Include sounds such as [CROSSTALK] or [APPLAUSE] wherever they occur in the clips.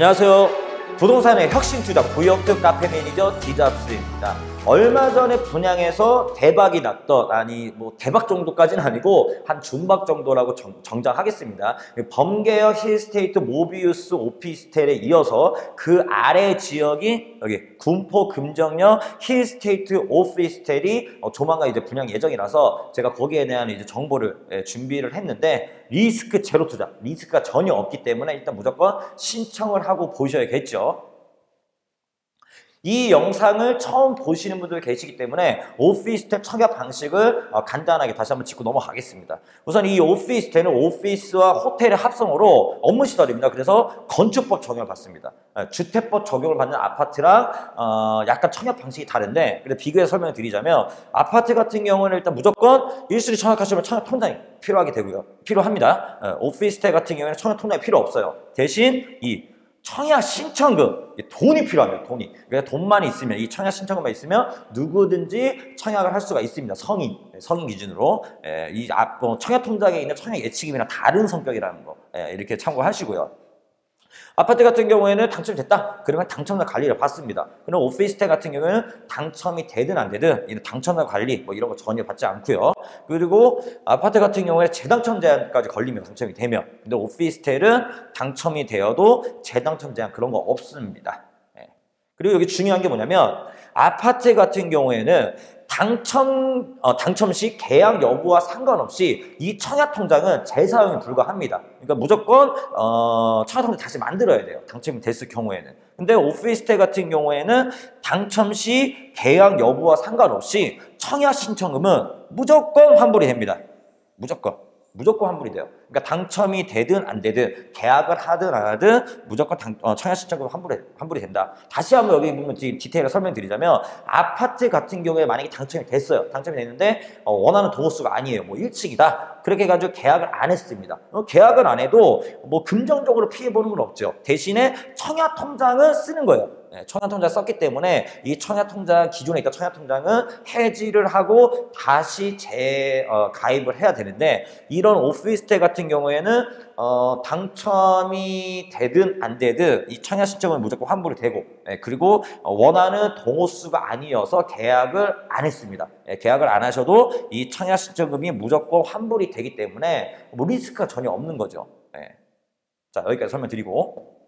안녕하세요. 부동산의 혁신 투자 구역특 카페 매니저 디잡스입니다. 얼마 전에 분양해서 대박이 났던 아니 뭐 대박 정도까지는 아니고 한 중박 정도라고 정, 정하겠습니다 범계역 힐스테이트 모비우스 오피스텔에 이어서 그 아래 지역이 여기 군포 금정역 힐스테이트 오피스텔이 어, 조만간 이제 분양 예정이라서 제가 거기에 대한 이제 정보를 예, 준비를 했는데 리스크 제로 투자 리스크가 전혀 없기 때문에 일단 무조건 신청을 하고 보셔야겠죠. 이 영상을 처음 보시는 분들 계시기 때문에 오피스텔 청약 방식을 어, 간단하게 다시 한번 짚고 넘어가겠습니다. 우선 이 오피스텔은 오피스와 호텔의 합성어로 업무 시설입니다. 그래서 건축법 적용을 받습니다. 예, 주택법 적용을 받는 아파트랑 어, 약간 청약 방식이 다른데 비교해서 설명을 드리자면 아파트 같은 경우는 일단 무조건 1순위 청약하시면 청약 통장이 필요하게 되고요. 필요합니다. 예, 오피스텔 같은 경우에는 청약 통장이 필요 없어요. 대신 이 청약 신청금 돈이 필요합니다. 돈이. 그래서 돈만 있으면 이 청약 신청금만 있으면 누구든지 청약을 할 수가 있습니다. 성인 네, 성인 기준으로 예, 이 앞, 뭐 청약 통장에 있는 청약 예치금이랑 다른 성격이라는 거 예, 이렇게 참고하시고요. 아파트 같은 경우에는 당첨이 됐다. 그러면 당첨자 관리를 받습니다. 그럼 오피스텔 같은 경우에는 당첨이 되든 안 되든 이런 당첨자 관리 뭐 이런 거 전혀 받지 않고요. 그리고 아파트 같은 경우에 재당첨 제한까지 걸리면 당첨이 되면 근데 오피스텔은 당첨이 되어도 재당첨 제한 그런 거 없습니다. 네. 그리고 여기 중요한 게 뭐냐면 아파트 같은 경우에는 당첨, 어, 당첨 시 계약 여부와 상관없이 이 청약 통장은 재사용이 불가합니다. 그러니까 무조건 어, 청약 통장 다시 만들어야 돼요. 당첨이 됐을 경우에는. 근데 오피스텔 같은 경우에는 당첨 시 계약 여부와 상관없이 청약 신청금은 무조건 환불이 됩니다. 무조건. 무조건 환불이 돼요. 그러니까 당첨이 되든 안 되든 계약을 하든 안 하든 무조건 당, 어, 청약 신청금 환불이, 환불이 된다. 다시 한번 여기 보면 디테일을 설명드리자면 아파트 같은 경우에 만약에 당첨이 됐어요. 당첨이 됐는데 어, 원하는 동호수가 아니에요. 뭐 1층이다. 그렇게 해가지고 계약을 안 했습니다. 어, 계약을 안 해도 뭐 금전적으로 피해보는 건 없죠. 대신에 청약 통장을 쓰는 거예요. 네, 청약통장 썼기 때문에 이 청약통장 기존에 있던 청약통장은 해지를 하고 다시 재 어, 가입을 해야 되는데 이런 오피스텔 같은 경우에는 어, 당첨이 되든 안 되든 이 청약 신청은 무조건 환불이 되고 네, 그리고 원하는 동호수가 아니어서 계약을 안 했습니다. 네, 계약을 안 하셔도 이 청약 신청금이 무조건 환불이 되기 때문에 뭐 리스크가 전혀 없는 거죠. 네. 자 여기까지 설명드리고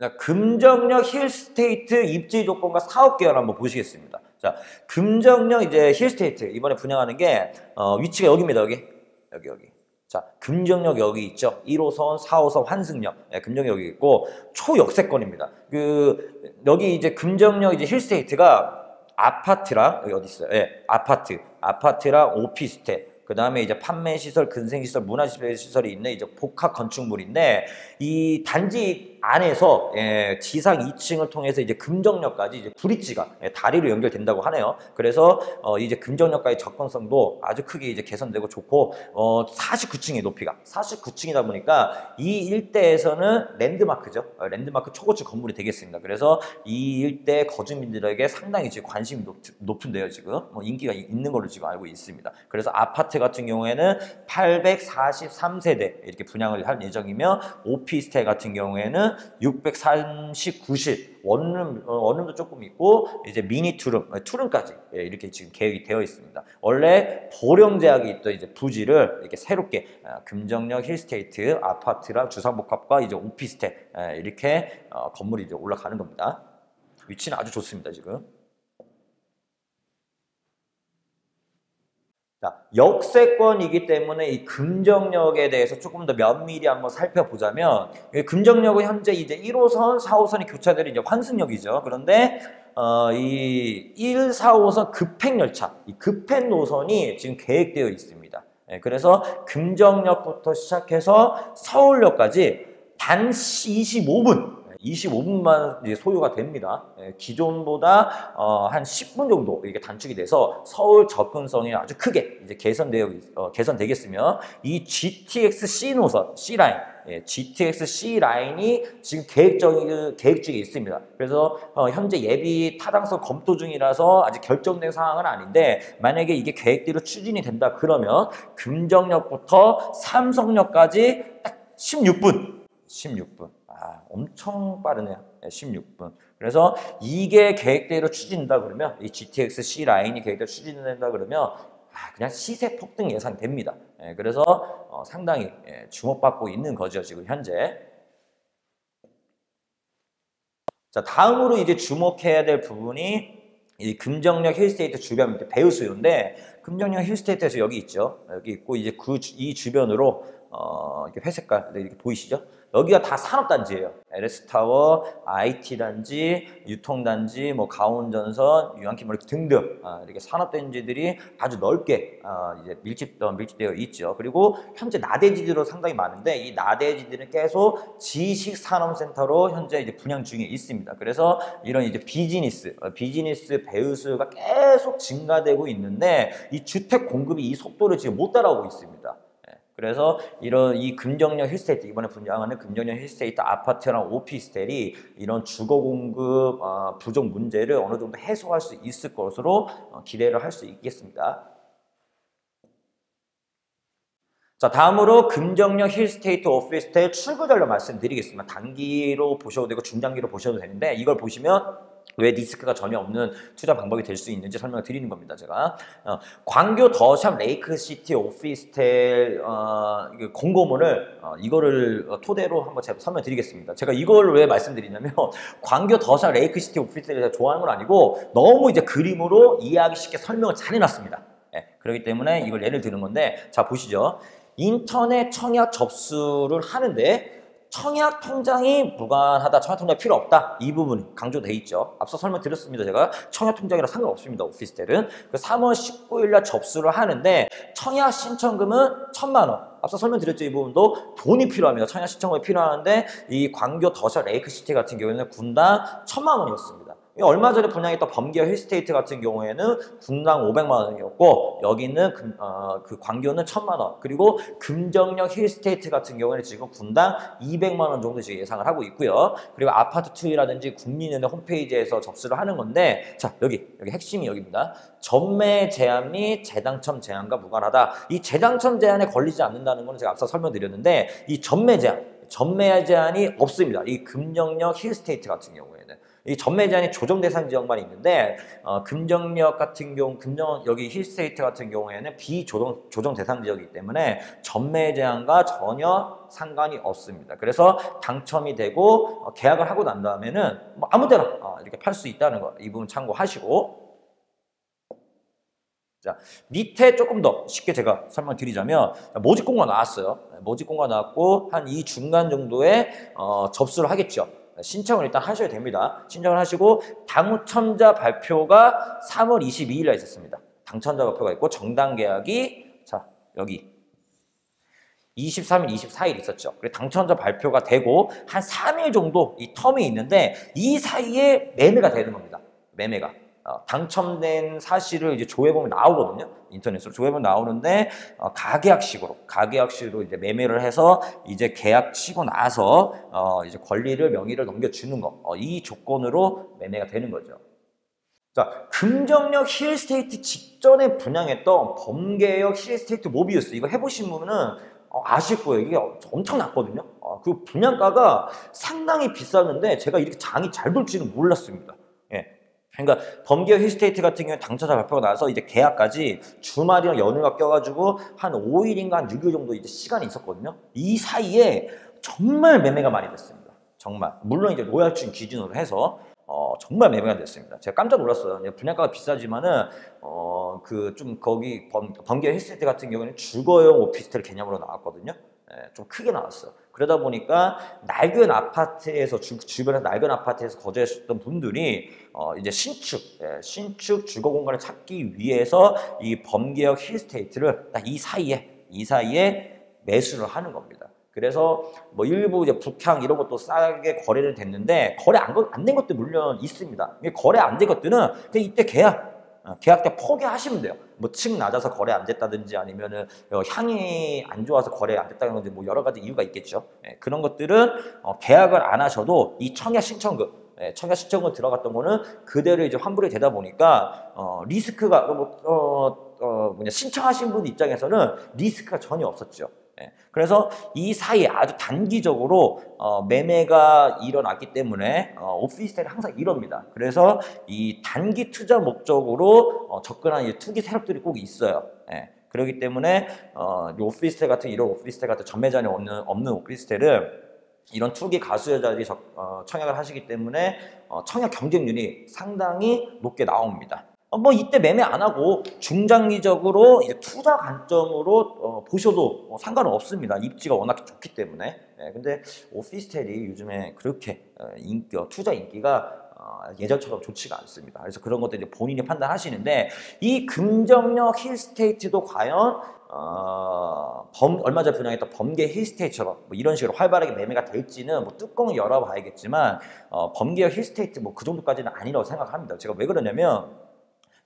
자, 금정역 힐스테이트 입지 조건과 사업 계열 한번 보시겠습니다. 자, 금정역 이제 힐스테이트 이번에 분양하는 게 어, 위치가 여기입니다. 여기. 여기 여기. 자, 금정역 여기 있죠. 1호선, 4호선 환승역. 네, 금정역 여기 있고 초역세권입니다. 그 여기 이제 금정역 이제 힐스테이트가 아파트랑 여기 어디 있어요? 예, 네, 아파트, 아파트랑 오피스텔 그 다음에 이제 판매 시설, 근생 시설, 문화 시설이 있는 이제 복합 건축물인데 이 단지 안에서 예, 지상 2층을 통해서 이제 금정역까지 이제 브릿지가 예, 다리로 연결된다고 하네요. 그래서 어, 이제 금정역까지 접근성도 아주 크게 이제 개선되고 좋고 어, 49층의 높이가 49층이다 보니까 이 일대에서는 랜드마크죠. 어, 랜드마크 초고층 건물이 되겠습니다. 그래서 이 일대 거주민들에게 상당히 지금 관심이 높, 은데요 지금 뭐 인기가 있는 걸로 지금 알고 있습니다. 그래서 아파트 같은 경우에는 843세대 이렇게 분양을 할 예정이며 오피스텔 같은 경우에는 639실 원룸 어, 원룸도 조금 있고 이제 미니 투룸 어, 투룸까지 예, 이렇게 지금 계획이 되어 있습니다. 원래 보령 제약이 있던 이제 부지를 이렇게 새롭게 어, 금정역 힐스테이트 아파트랑 주상복합과 이제 오피스텔 예, 이렇게 건물이 이제 올라가는 겁니다. 위치는 아주 좋습니다 지금. 역세권이기 때문에 이 금정역에 대해서 조금 더 면밀히 한번 살펴보자면 금정역은 현재 이제 1호선, 4호선이 교차되는 이제 환승역이죠. 그런데 어, 이 1, 4호선 급행열차, 이 급행 노선이 지금 계획되어 있습니다. 예, 그래서 금정역부터 시작해서 서울역까지 단 25분 25분만 이제 소요가 됩니다. 예, 기존보다 어, 한 10분 정도 이게 단축이 돼서 서울 접근성이 아주 크게 이제 개선되어 어, 개선되겠으며 이 GTX C 노선 C 라인 예, GTX C 라인이 지금 계획적 계획 중에 있습니다. 그래서 어, 현재 예비 타당성 검토 중이라서 아직 결정된 상황은 아닌데 만약에 이게 계획대로 추진이 된다 그러면 금정역부터 삼성역까지 딱 16분 16분. 아, 엄청 빠르네요. 네, 16분. 그래서 이게 계획대로 추진된다 그러면 이 GTX C 라인이 계획대로 추진된다 그러면 아, 그냥 시세 폭등 예상됩니다. 예, 그래서 어, 상당히 예, 주목받고 있는 거죠 지금 현재. 자 다음으로 이제 주목해야 될 부분이 이 금정역 힐스테이트 주변 배우 수요인데 금정역 힐스테이트에서 여기 있죠. 여기 있고 이제 그 이 주변으로 어, 이렇게 회색깔 이렇게 보이시죠? 여기가 다 산업단지예요. LS타워, IT단지, 유통단지, 뭐 가온전선, 유한키몰 등등 아, 이렇게 산업단지들이 아주 넓게 아, 이제 밀집, 어, 밀집되어 있죠. 그리고 현재 나대지들로 상당히 많은데 이 나대지들은 계속 지식산업센터로 현재 이제 분양 중에 있습니다. 그래서 이런 이제 비즈니스, 어, 비즈니스 배우 수가 계속 증가되고 있는데 이 주택 공급이 이 속도를 지금 못 따라오고 있습니다. 그래서 이런 이 금정역 힐스테이트 이번에 분양하는 금정역 힐스테이트 아파트랑 오피스텔이 이런 주거 공급 어, 부족 문제를 어느 정도 해소할 수 있을 것으로 어, 기대를 할 수 있겠습니다. 자 다음으로 금정역 힐스테이트 오피스텔 출구 전로 말씀드리겠습니다. 단기로 보셔도 되고 중장기로 보셔도 되는데 이걸 보시면 왜 리스크가 전혀 없는 투자 방법이 될 수 있는지 설명을 드리는 겁니다. 제가 어, 광교 더샵 레이크시티 오피스텔 어, 공고문을 어, 이거를 토대로 한번 제가 설명드리겠습니다. 제가 이걸 왜 말씀드리냐면 [LAUGHS] 광교 더샵 레이크시티 오피스텔을 제가 좋아하는 건 아니고 너무 이제 그림으로 이해하기 쉽게 설명을 잘 해놨습니다. 네, 그렇기 때문에 이걸 예를 드는 건데 자 보시죠. 인터넷 청약 접수를 하는데 청약 통장이 무관하다, 청약 통장 필요 없다 이 부분 강조돼 있죠. 앞서 설명드렸습니다. 제가 청약 통장이랑 상관없습니다. 오피스텔은 그 3월 19일 날 접수를 하는데 청약 신청금은 천만 원. 앞서 설명드렸죠. 이 부분도 돈이 필요합니다. 청약 신청금이 필요하는데 이 광교 더셔 레이크시티 같은 경우에는 군당 천만 원이었습니다. 얼마 전에 분양했던 범기어 힐스테이트 같은 경우에는 분당 500만 원이었고 여기는 금, 어, 그 광교는 1000만 원 그리고 금정역 힐스테이트 같은 경우에는 지금 분당 200만 원 정도 지금 예상을 하고 있고요. 그리고 아파트 투이라든지 국민은행 홈페이지에서 접수를 하는 건데 자 여기 여기 핵심이 여기입니다. 전매 제한 및 재당첨 제한과 무관하다. 이 재당첨 제한에 걸리지 않는다는 것은 제가 앞서 설명드렸는데 이 전매 제한 전매 제한이 없습니다. 이 금정역 힐스테이트 같은 경우에는 이 전매 제한이 조정 대상 지역만 있는데 어, 금정역 같은 경우 금정 여기 힐스테이트 같은 경우에는 비조정 조정 대상 지역이기 때문에 전매 제한과 전혀 상관이 없습니다. 그래서 당첨이 되고 어, 계약을 하고 난 다음에는 뭐 아무 데나 어, 이렇게 팔 수 있다는 거 이 부분 참고하시고 자, 밑에 조금 더 쉽게 제가 설명드리자면 모집 공고가 나왔어요. 모집 공고가 나왔고 한 이 중간 정도에 어, 접수를 하겠죠. 신청을 일단 하셔야 됩니다. 신청을 하시고 당첨자 발표가 3월 22일 날 있었습니다. 당첨자 발표가 있고 정당 계약이 자 여기 23일, 24일 있었죠. 그리고 당첨자 발표가 되고 한 3일 정도 이 텀이 있는데 이 사이에 매매가 되는 겁니다. 매매가. 어, 당첨된 사실을 이제 조회보면 나오거든요. 인터넷으로 조회보면 나오는데 어, 가계약식으로 가계약식으로 이제 매매를 해서 이제 계약 치고 나서 어, 이제 권리를 명의를 넘겨주는 거. 어, 이 조건으로 매매가 되는 거죠. 자, 금정역 힐스테이트 직전에 분양했던 범계역 힐스테이트 모비우스 이거 해보신 분은 어, 아실 거예요. 이게 엄청 났거든요. 어, 그 분양가가 상당히 비쌌는데 제가 이렇게 장이 잘 돌지는 몰랐습니다. 예. 그러니까 범기어 힐스테이트 같은 경우에 당첨자 발표가 나서 이제 계약까지 주말이랑 연휴가 껴가지고 한 5일인가 한 6일 정도 이제 시간이 있었거든요. 이 사이에 정말 매매가 많이 됐습니다. 정말. 물론 이제 로얄층 기준으로 해서 어, 정말 매매가 됐습니다. 제가 깜짝 놀랐어요. 분양가가 비싸지만은 어, 그 좀 거기 범, 범기어 힐스테이트 같은 경우는 주거용 오피스텔 개념으로 나왔거든요. 예, 좀 크게 나왔어요. 그러다 보니까 낡은 아파트에서 주, 주변에 낡은 아파트에서 거주했던 분들이 어 이제 신축 예, 신축 주거 공간을 찾기 위해서 이 범계역 힐스테이트를 딱 이 사이에 이 사이에 매수를 하는 겁니다. 그래서 뭐 일부 이제 북향 이런 것도 싸게 거래를 됐는데 거래 안된 것도 물론 있습니다. 거래 안 된 것들은 그냥 이때 계약 어, 계약 때 포기하시면 돼요. 뭐 층 낮아서 거래 안 됐다든지 아니면은 어, 향이 안 좋아서 거래 안 됐다는 건지 뭐 여러 가지 이유가 있겠죠. 예, 그런 것들은 어, 계약을 안 하셔도 이 청약 신청금 예, 청약 신청금 들어갔던 거는 그대로 이제 환불이 되다 보니까 어, 리스크가 뭐, 어, 어, 뭐냐 신청하신 분 입장에서는 리스크가 전혀 없었죠. 예. 그래서 이 사이에 아주 단기적으로 어, 매매가 일어났기 때문에 어, 오피스텔이 항상 이럽니다. 그래서 이 단기 투자 목적으로 어, 접근하는 이 투기 세력들이 꼭 있어요. 예. 그렇기 때문에 어, 이 오피스텔 같은 이런 오피스텔 같은 전매자이 없는 없는 오피스텔은 이런 투기 가수여자들이 적- 어, 청약을 하시기 때문에 어, 청약 경쟁률이 상당히 높게 나옵니다. 어, 뭐 이때 매매 안 하고 중장기적으로 이제 투자 관점으로 어, 보셔도 어, 상관은 없습니다. 입지가 워낙 좋기 때문에. 예, 근데 오피스텔이 요즘에 그렇게 어, 인기, 어, 투자 인기가 어, 예전처럼 좋지가 않습니다. 그래서 그런 것들 이제 본인이 판단하시는데 이 금정역 힐스테이트도 과연 어, 범, 얼마 전에 분양했던 범계 힐스테이트처럼 뭐 이런 식으로 활발하게 매매가 될지는 뭐 뚜껑을 열어봐야겠지만 어, 범계역 힐스테이트 뭐 그 정도까지는 아니라고 생각합니다. 제가 왜 그러냐면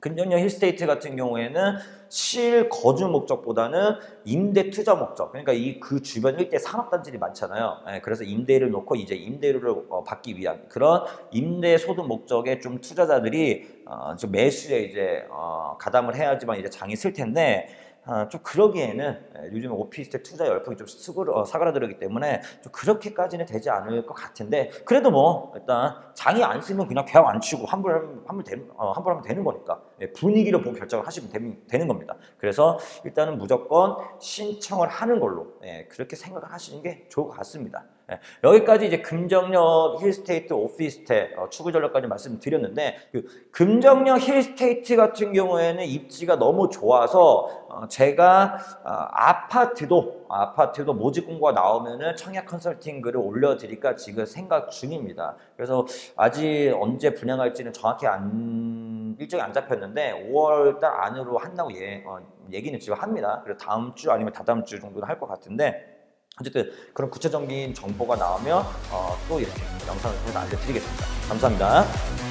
금정역 힐스테이트 같은 경우에는 실 거주 목적보다는 임대 투자 목적. 그러니까 이 그 주변 일대 산업단지들이 많잖아요. 예, 그래서 임대를 놓고 이제 임대료를 어, 받기 위한 그런 임대 소득 목적의 좀 투자자들이 어, 좀 매수에 이제 어, 가담을 해야지만 이제 장이 쓸 텐데 아, 좀 그러기에는 예, 요즘 오피스텔 투자 열풍이 좀 쓰그러, 어, 사그라들기 때문에 좀 그렇게까지는 되지 않을 것 같은데 그래도 뭐 일단 장이 안 쓰면 그냥 계약 안 치고 환불 환불 되는 어, 환불하면 되는 거니까 예, 분위기를 보고 결정을 하시면 되는, 되는 겁니다. 그래서 일단은 무조건 신청을 하는 걸로 예, 그렇게 생각을 하시는 게 좋을 것 같습니다. 예, 여기까지 이제 금정역 힐스테이트 오피스텔 어, 추구 전략까지 말씀드렸는데 그 금정역 힐스테이트 같은 경우에는 입지가 너무 좋아서 어, 제가 어, 아파트도 아파트도 모집 공고가 나오면은 청약 컨설팅 글을 올려드릴까 지금 생각 중입니다. 그래서 아직 언제 분양할지는 정확히 안 일정이 안 잡혔는데 5월달 안으로 한다고 예, 어, 얘기는 지금 합니다. 그래서 다음 주 아니면 다다음 주 정도는 할 것 같은데. 어쨌든 그런 구체적인 정보가 나오면 어, 또 이렇게 영상을 통해서 알려드리겠습니다. 감사합니다.